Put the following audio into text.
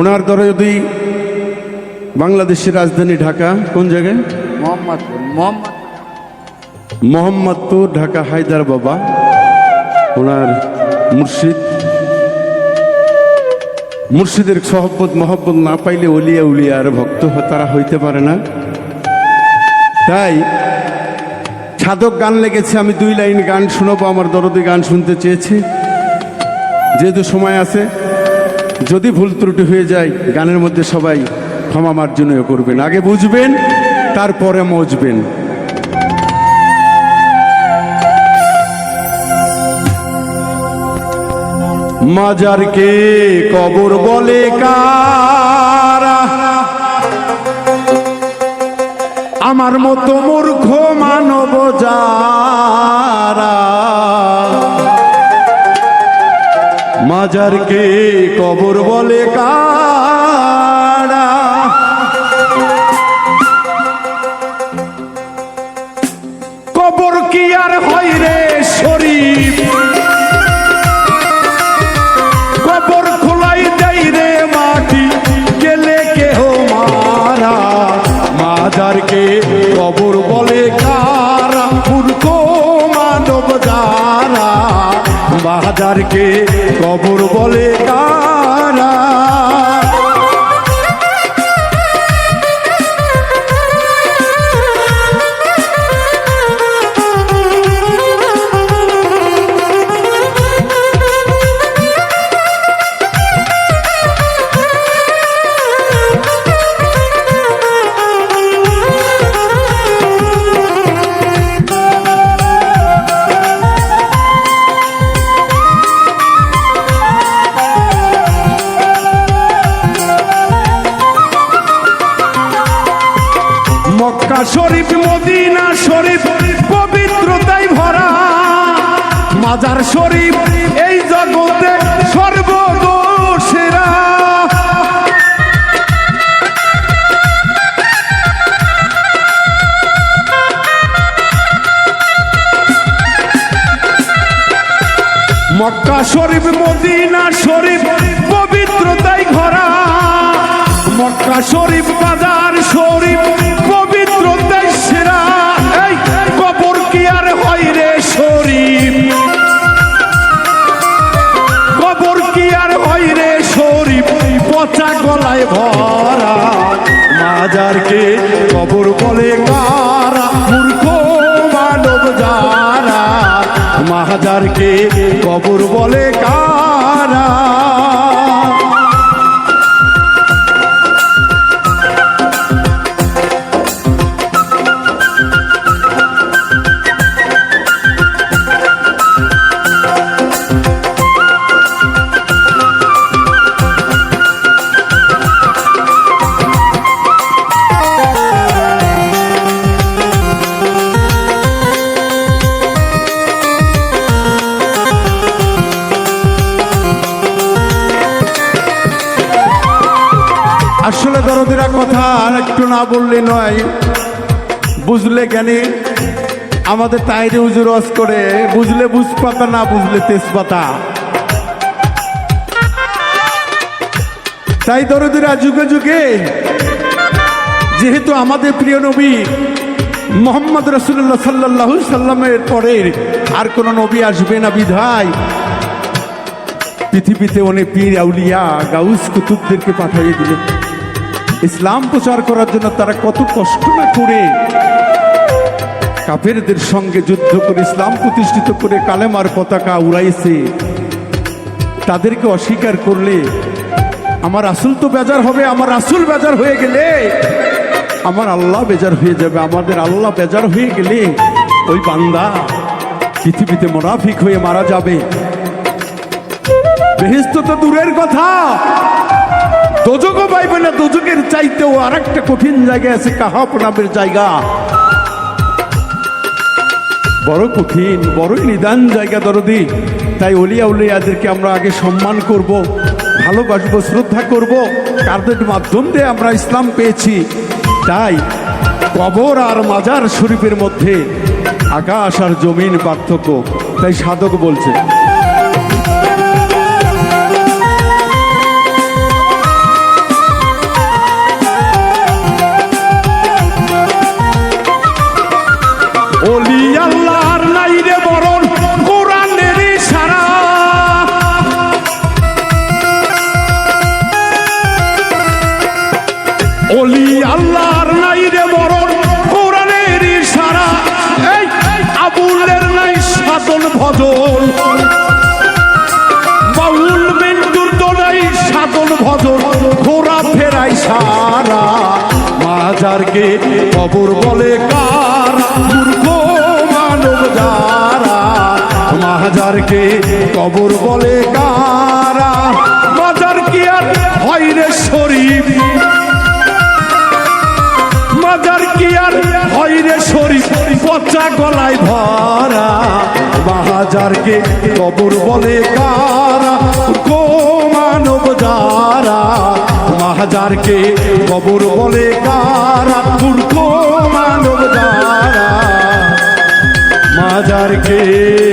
ওনার দরদি বাংলাদেশের রাজধানী ঢাকা কোন জায়গায়? মোহাম্মদপুর মোহাম্মদ মোহাম্মদপুর ঢাকা হায়দার বাবা ওনার মুর্শিদ। মুর্শিদের সহব্বত মহব্বত না পাইলে অলিয়া উলিয়া আর ভক্ত তারা হইতে পারে না। তাই সাধক গান লেগেছে আমি দুই লাইন গান শোনাবো আমার দরদি গান শুনতে চেয়েছি। যেহেতু সময় আছে যদি ভুল ত্রুটি হয়ে যায়, গানের মধ্যে সবাই ক্ষমা মার্জনীয় করবেন। আগে বুঝবেন, তারপরে মজবেন। মাজারকে কবর বলে কারা? আমার মতো মূর্খ মানব যারা মাজারকে কবর বলে কারা? কবর কি আর হয় রে শরীফ? কবর খোলাই দেই রে মাটি, গেলে কেহ মারা? মাজারকে কবর বলে কারা? মূর্খ মানব মাজারকে কবর বলে কারা শরীফ মদিনা শরীফ পবিত্রতাই ভরা। মাজার শরীফ, এই জগতে সর্বদোষেরা। মক্কা শরীফ, মদিনা শরীফ পবিত্রতাই ভরা। মক্কা শরীফ বাজার ভরা মাজারকে কবর বলে কারা মূর্খ মানব যারা মাজারকে কবর বলে কারা। দরদিরা কথা আর একটু না বললে নয়। বুঝলে জ্ঞানী? আমাদের তাইরে রস করে। বুঝলে বুঝপাতা, না বুঝলে তেজপাতা? তাই দরদিরা, যুগে যুগে যেহেতু আমাদের প্রিয় নবী মোহাম্মদ রসুল্লাহ সাল্লাহ সাল্লামের পরে আর কোন নবী আসবে না বিধায়, পৃথিবীতে অনেক পীর, আউলিয়া, গাউস কুতুবদেরকে পাঠিয়ে দিলেন। ইসলাম প্রচার করার জন্য তারা কত কষ্ট না করে কাফেরদের সঙ্গে যুদ্ধ করে, ইসলাম প্রতিষ্ঠিত করে কালেমার পতাকা উড়াইছে। তাদেরকে অস্বীকার করলে, আমার আসল তো বেজার হবে, আমার আসল বেজার হয়ে গেলে, আমার আল্লাহ বেজার হয়ে যাবে, আমাদের আল্লাহ বেজার হয়ে গেলে ওই বান্দা পৃথিবীতে মোনাফিক হয়ে মারা যাবে। বেহেস্ত তো দূরের কথা। দোজকও পাইবে না দোজকের চাইতেও আর একটা কঠিন জায়গা আছে কাহাপ নামের জায়গা। বড় কঠিন, বড়ই নিদান জায়গা দরদি। তাই অলিয়া উলিয়াদেরকে আমরা আগে সম্মান করব, ভালোবাসবো, শ্রদ্ধা করব কাদের মাধ্যম দিয়ে আমরা ইসলাম পেয়েছি। তাই কবর আর মাজার শরীফের মধ্যে আকাশ আর জমিন পার্থক্য, তাই সাধক বলছে। অলি আল্লাহর নাই রে বরণ, কোরআনের সারা অলি আল্লাহর নাই রে বরণ, কোরআনের সারা এই নাই সাধন ভজন। বাউল মেন্টুর তো নাই ভজন ঘোরা ফেরাই সারা। মাজারকে কবর বলে কার? মানব যারা, মাজারকে কবর বলে কারা? মাজার কি আর হয় রে শরীফ? মাজার কি আর হয় রে শরীফ? পচা গলায় ধরা। মাহাজারকে কবর বলে কারা? গো মানব যারা মাহাজারকে কবর বলে কারা? মূর্খ মানব যারা। মাজারকে কবর বলে কারা